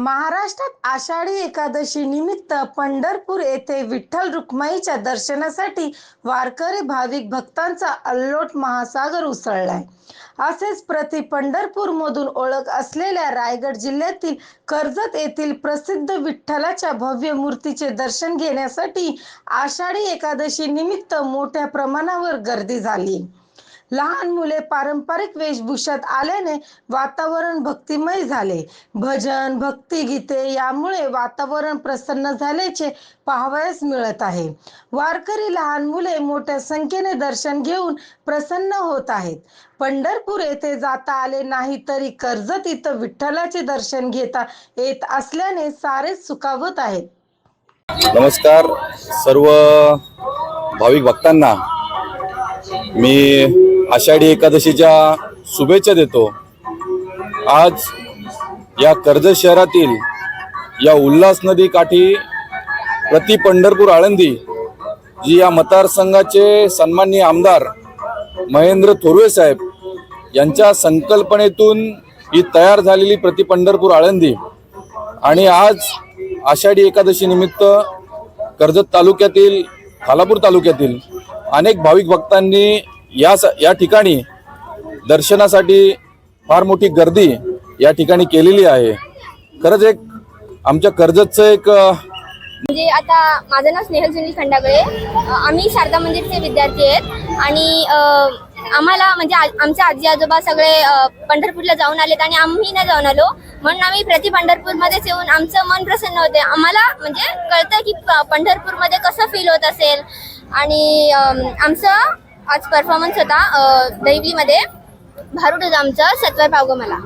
महाराष्ट्रात आषाढी एकादशी निमित्त पंढरपूर येथे विठ्ठल रुक्माईच्या दर्शनासाठी वारकरी भाविक भक्तांचा अल्लोट महासागर उसळलाय. असेच प्रति पंढरपूर मधून ओळख असलेल्या रायगड जिल्ह्यातील कर्जत येथील प्रसिद्ध विठ्ठलाच्या भव्य मूर्तीचे दर्शन घेण्यासाठी आषाढी एकादशी निमित्त मोठ्या प्रमाणावर गर्दी झाली. लहान मुले पारंपरिक वेशभूषात आल्याने वातावरण भक्तिमय झाले. भजन भक्तिगीते यामुळे वातावरण प्रसन्न झाल्याचे पाहावयास मिळत आहे. वारकरी लहान मुले मोठ्या संख्येने दर्शन घेऊन प्रसन्न होत आहेत. पंढरपूर येथे जाता आले नाही तरी कर्जत इथं विठ्ठलाचे दर्शन घेता येत असल्याने सारेच सुखावत आहेत. नमस्कार. सर्व भाविक भक्तांना मी आषाढी एकादशीच्या शुभेच्छा देतो. आज या कर्जत शहरातील या उल्हास नदी काठी प्रति पंढरपूर आळंदी जी या मतदारसंघाचे सन्माननीय आमदार महेंद्र थोरवे साहेब यांच्या संकल्पनेतून ही तयार झालेली प्रति पंढरपूर आळंदी आणि आज आषाढी एकादशी निमित्त कर्जत तालुक्यातील खालापूर तालुक्यातील अनेक भाविक भक्तांनी या स- या ठिकाणी दर्शनासाठी फार मोठी गर्दी या ठिकाणी केलेली आहे. खरंच एक आमच्या कर्जतचं एक म्हणजे आता माझं नाव स्नेहल सुनील खंडागळे. आम्ही शारदा मंदिरचे विद्यार्थी आहेत. आणि आम्हाला म्हणजे आ- आमचे आजी आजोबा सगळे पंढरपूरला जाऊन आलेत आणि आम्ही नाही जाऊन आलो. म्हणून आम्ही प्रति पंढरपूरमध्येच येऊन आमचं मन प्रसन्न होते. आम्हाला म्हणजे कळतं की प- पंढरपूरमध्ये कसं फील होत असेल. आणि आमचं आज परफॉर्मन्स होता दैवीमध्ये भारूड आमचं सत्वर पावगं मला.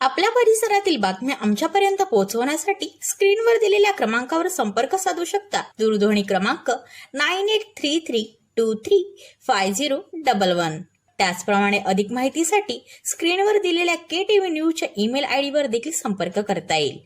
आपल्या परिसरातील बातम्या आमच्यापर्यंत पोहोचवण्यासाठी स्क्रीनवर दिलेल्या क्रमांकावर संपर्क साधू शकता. दूरध्वनी क्रमांक nine eight three three two three five zero double one. त्याचप्रमाणे अधिक माहितीसाठी स्क्रीनवर दिलेल्या के टी व्ही न्यूजच्या ईमेल आय डीवर देखील संपर्क करता येईल.